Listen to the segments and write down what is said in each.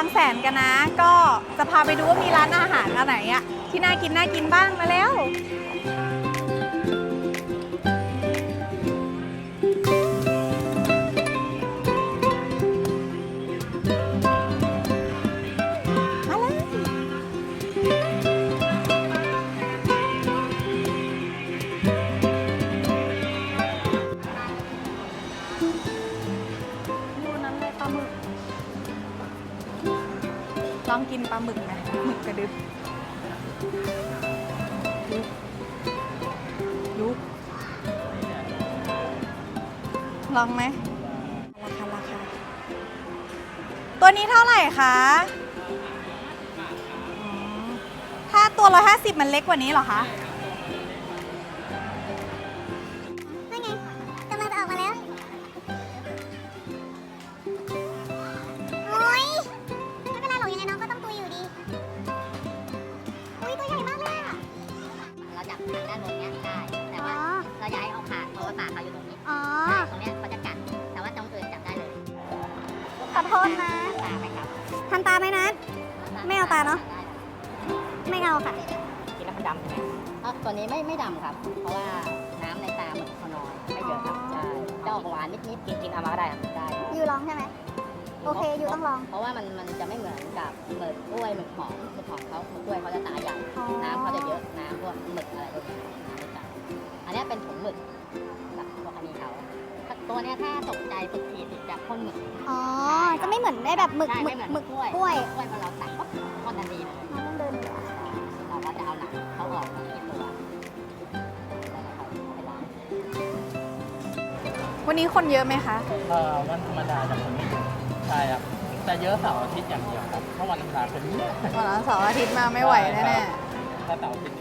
างแสนกันนะ ก็จะพาไปดูว่ามีร้านอาหารอะไรอะที่น่ากินน่ากินบ้างมาแล้ว ปลาหมึกไหมหมึกกระดึบยุกยุกลองไหมราคาราคาตัวนี้เท่าไหร่คะอืมถ้าตัวละห้าสิบมันเล็กกว่านี้เหรอคะ ขอโทษนะตาไหมครับทำตาไหมนัดไม่เอาตาเนอะได้ไม่เอาค่ะกินแล้วมันดำใช่ไหมเอ้าตัวนี้ไม่ไม่ดำครับ เพราะว่าน้ำในตามันเขาน้อยไม่เยอะครับใช่จะออกหวานนิดๆกินกินเอามาก็ได้ครับได้ครับยูลองใช่ไหมโอเคยูต้องลอง เพราะว่ามันมันจะไม่เหมือนกับหมึกกล้วยหมึกหอมหมึกหอมเขาหมึกกล้วยเขาจะตาใหญ่อ๋อน้ำเขาจะเยอะน้ำพวกหมึกอะไรพวกนี้น้ำไม่จัดอันเนี้ยเป็นถุงหมึก ตัวเนี้ยถ้าตกใจสุดขีดติดจากพ่นหมึกอ๋อ จะไม่เหมือนได้แบบหมึกใช่หมึไม่กเหมือนหมึกกล้วยกล้วยกล้วยพอเราตัดปุ๊บพ่นทันทีเลยน้องต้องเดินดูอะเราก็จะเอาหนังเขาออกมาที่ตัวแล้วเราเอาไปล้างวันนี้คนเยอะไหมคะเอ่อวันธรรมดาจะคนไม่เยอะใช่ครับแต่เยอะเสาร์อาทิตย์อย่างเดียวครับเพราะวันธรรมดาคนเยอะวันเสาร์อาทิตย์มาไม่ไหวแน่ถ้าเสาร์อาทิตย์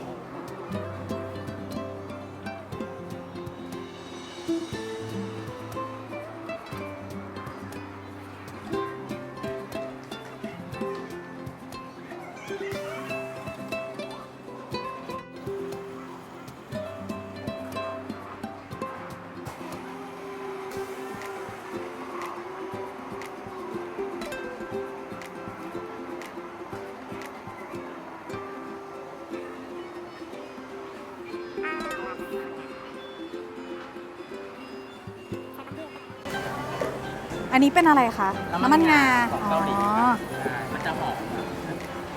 อะๆอันนี้เป็นอะไรคะน้ำมันงาของอ๋อเกาหลีครับใช่มันจะหอมครับ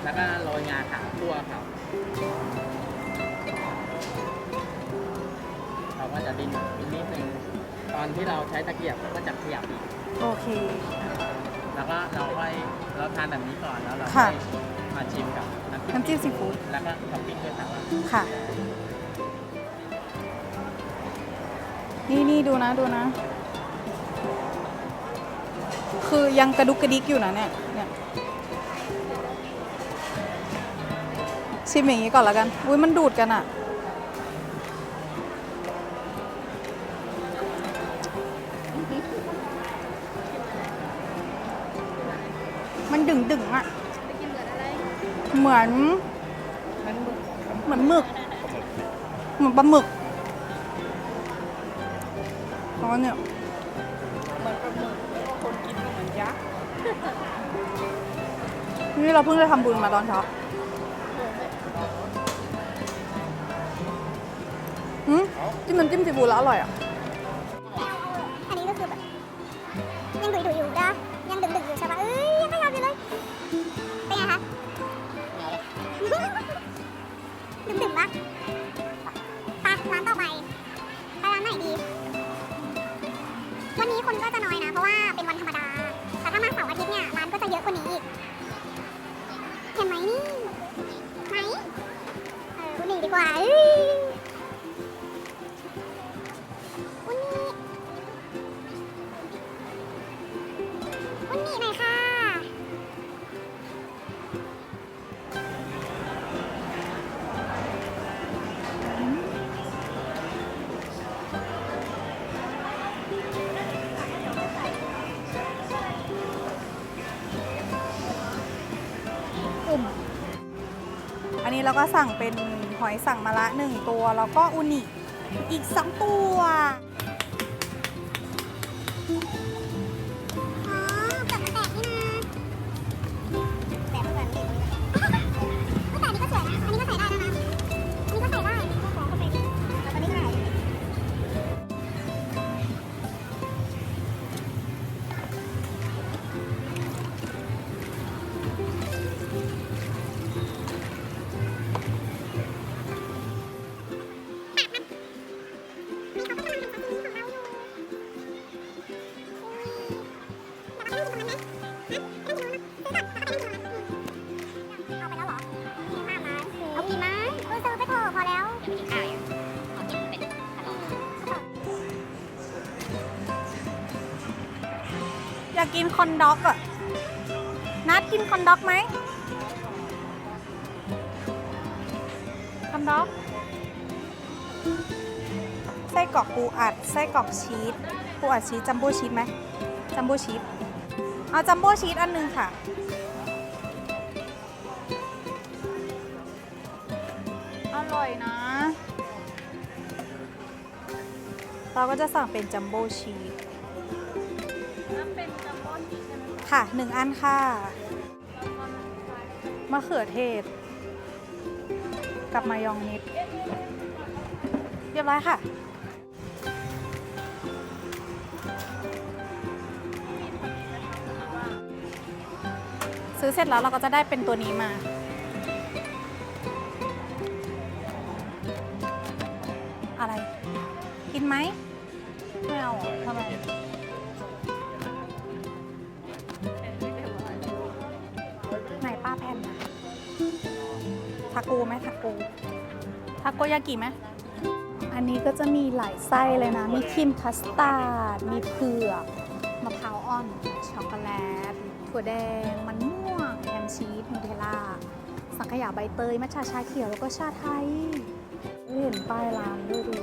แล้วก็โรยงาขาวคั่วครับเราก็จะดิ้นอีกนิดนึงตอนที่เราใช้ตะเกียบก็จะขยับอีกโอเค แล้วก็เราค่อยเราทานแบบนี้ก่อนแล้วเราค่ะค่อยมาชิมกับน้ำจิ้มซีฟู้ดแล้วก็ท็อปปิ้งด้วยครับค่ะ นี่นี่ดูนะดูนะ คือยังกระดุกกระดิกอยู่นะเนี่ยเนี่ยชิมอย่างนี้ก่อนแล้วกัน อุ้ยมันดูดกันอะมันดึงดึงอะเหมือน เหมือนหมึก เหมือนปลาหมึกเพราะว่าเนี่ย นี่เราเพิ่งจะทำบุญมาตอนเช้าอืมจิ้มน้ำจิ้มซีฟู้ดแล้วอร่อยอะ อันนี้ก็คือแบบยังดุยดุยๆอยู่นะยังดึกดึกๆอยู่ใช่ปะเอ้ยยังไม่ยอมอยู่เลย เป็นไงคะ ดึกดึกๆปะ อะกว่านี้อีก เห็นไหมนี่ ไหม เออคุณหนึ่งดีกว่าันนี้เราก็สั่งเป็นหอยสั่งมาละหนึ่งตัว แล้วก็อุนิอีกสองตัวากกินคอนด็อกอะนัดกินคอนด็อกไหมคอนด็อก ไส้กรอกปูอัด ไส้กรอกชีส ปูอัดชีสจัมโบ้ชีสไหมจัมโบ้ชีส เอาจัมโบ้ชีสอันหนึงค่ะ อร่อยนะ เราก็จะสั่งเป็นจัมโบ้ชีส ค่ะหนึ่งอันค่ะมะเขือเทศ กับมายองเนสเรียบร้อยค่ะ ซื้อเสร็จแล้วเราก็จะได้เป็นตัวนี้มา อะไร กินไหมไม่เอาหรอทำไม ทาโกไหมทาโกทาโกยากิไหมอันนี้ก็จะมีหลายไส้เลยนะ มีครีมคัสตาร์ด มีเผือกมะพร้าวอ่อน ช็อกโกแลต ถั่วแดง มันม่วงแฮมชีสนูเทลล่า สังขยาใบเตย มัทฉะชาเขียว แล้วก็ชาไทย เห็นป้ายร้านด้วยดู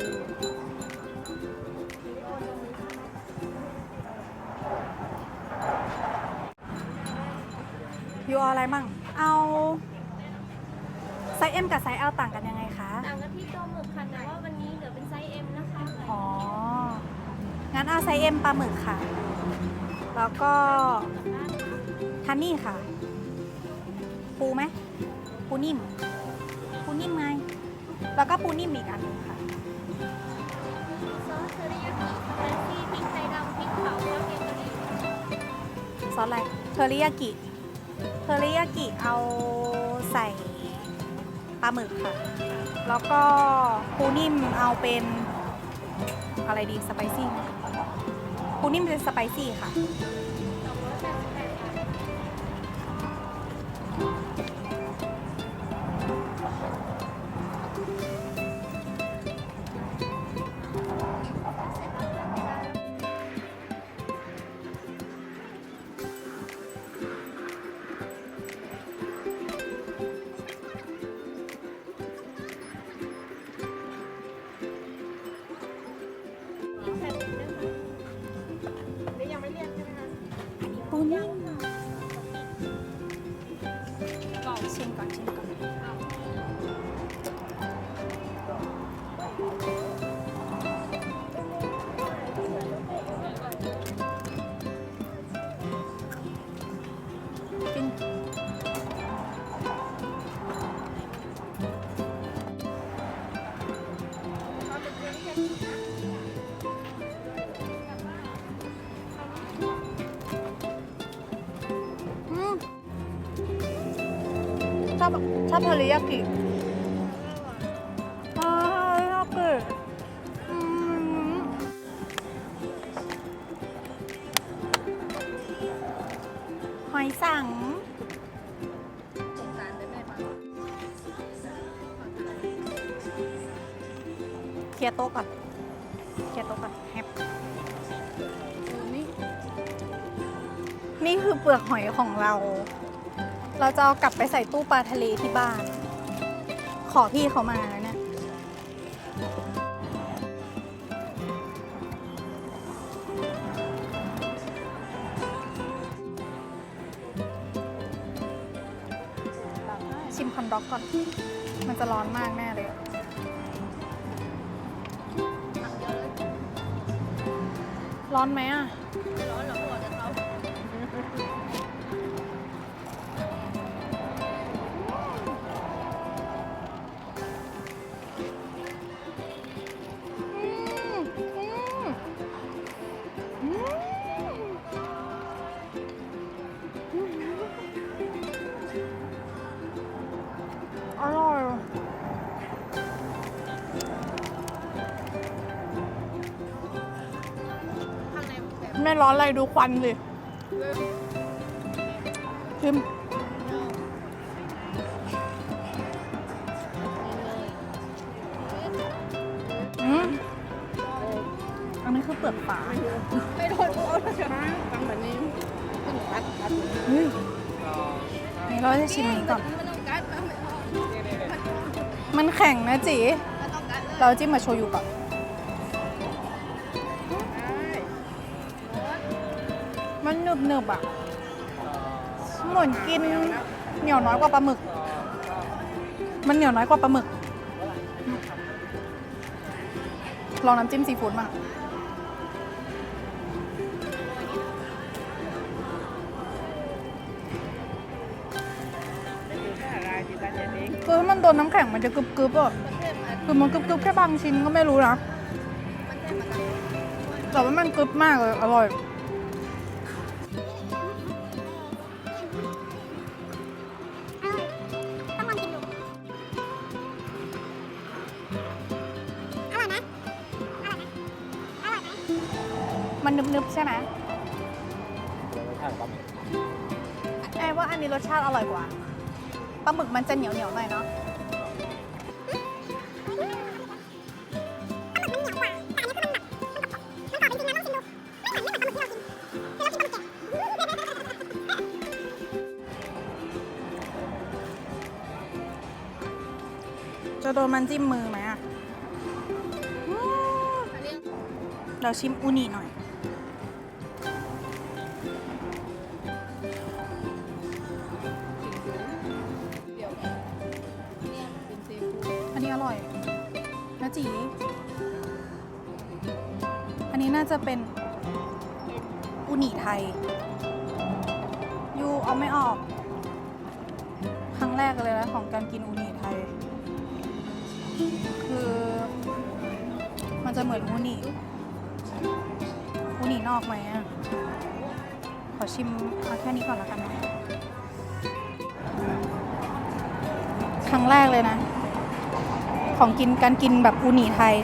ยูเอาอะไรมั่ง เอา ไซส์ M กับไซส์ L ต่างกันยังไงคะ ต่างกันที่ตัวหมึกค่ะแต่ว่าวันนี้เหลือเป็นไซส์ M นะคะอ๋อ งั้นเอาไซส์ M ปลาหมึกค่ะ แล้วก็ฮันนี่ค่ะ ปูไหมปูนิ่ม ปูนิ่มไง แล้วก็ปูนิ่มอีกอันหนึงค่ะ ซอสเทอริยากิสไปซี่พริกไทยดำพริกเผาแล้วเกเกอรี่ซอสอะไร เทอริยากิ เทอริยากิเอาใส่ ปลาหมึกค่ะ แล้วก็ปูนิ่มเอาเป็นอะไรดีสไปซี่ปูนิ่มเป็นสไปซี่ค่ะ อบชอบเทอริยากิอ่าชอบกิอืมหอยสังเคลียร์โต๊ะก่อนเคลียร์โต๊ะก่อนแฮปนี่นี่คือเปลือกหอยของเรา เราจะเอากลับไปใส่ตู้ปลาทะเลที่บ้าน ขอพี่เขามาแล้วเนี่ยชิมคอนด็อกก่อน มันจะร้อนมากแน่เลย ร้อนไหมอะ ร้อนอะไรดูควันสิชิมอืมอันนี้คือเปลือกฝาไม่โดนโอ้ยนะฟังแบบนี้ต้งกัดกัดนี่เราจะชิมนี้ก่อน มันต้องกัดนะไม่ออกมันแข็งนะจีมันต้องกัดเลยเราจิ้มมาโชยุก่อน บหนึบอะ เหมือนกินเหนียวน้อยกว่าปลาหมึก มันเหนียวน้อยกว่าปลาหมึก ลองน้ำจิ้มซีฟู้ดมาค่ะคือถ้มันโดนน้ำแข็งมันจะกรึบกรึบๆอะคือมันกรึบกรึบๆแค่บางชิ้นก็ไม่รู้นะแต่ว่ามันกรึบมากเลย อร่อย มันนึบๆใช่ไหมใช่ครับไอ้ว่าอันนี้รสชาติอร่อยกว่าปลาหมึกมันจะเหนียวเหนียวๆหน่อยเนาะปลาหมึกมันเหนียวกว่าแต่อันนี้คือมันแบบมันกรอบมันกรอบจริงๆนะลองชิมดูไม่เหมือนไม่เหมือนปลาหมึกที่เรากินที่เรากินปลาหมึกแกะจะโดนมันจิ้มมือไหมอะอืมเราชิมอูนิหน่อย จี อันนี้น่าจะเป็นอูนิไทย ยูเอาไม่ออก ครั้งแรกเลยนะของการกินอูนิไทย คือมันจะเหมือนอูนิอูนินอกไหมอะ ขอชิมเอาแค่นี้ก่อนแล้วกันนะครั้งแรกเลยนะ ของกินการกินแบบอูนิไทย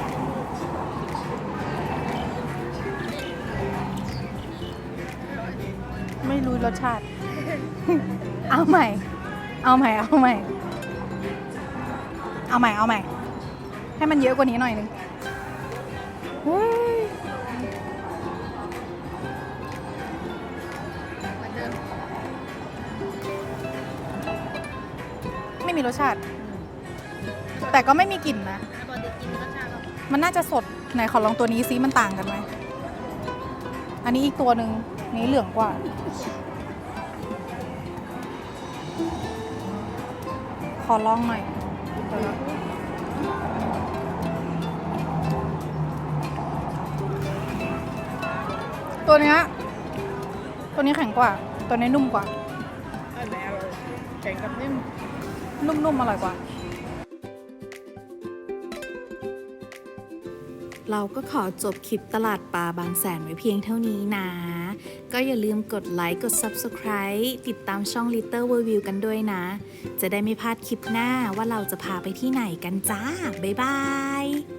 ไม่รู้รสชาติ เอาใหม่ เอาใหม่ เอาใหม่ เอาใหม่ เอาใหม่ ให้มันเยอะกว่านี้หน่อยนึงเฮ้ยไม่มีรสชาติ แต่ก็ไม่มีกลิ่นนะ ปกติกินรสชาติก็มันน่าจะสด ไหนขอลองตัวนี้ซิมันต่างกันไหม อันนี้อีกตัวหนึ่งนี้เหลืองกว่า ขอลองหน่อยเดี๋ยวนะตัวเนี้ยตัวนี้แข็งกว่า ตัวนี้นุ่มกว่า อันไหนอร่อยแกงกับนิ่ม นุ่มๆอร่อยกว่า เราก็ขอจบคลิปตลาดปลาบางแสนไว้เพียงเท่านี้นะ ก็อย่าลืมกดไลค์ กด Subscribe ติดตามช่อง Little World View กันด้วยนะ จะได้ไม่พลาดคลิปหน้าว่าเราจะพาไปที่ไหนกันจ้า บ๊ายบาย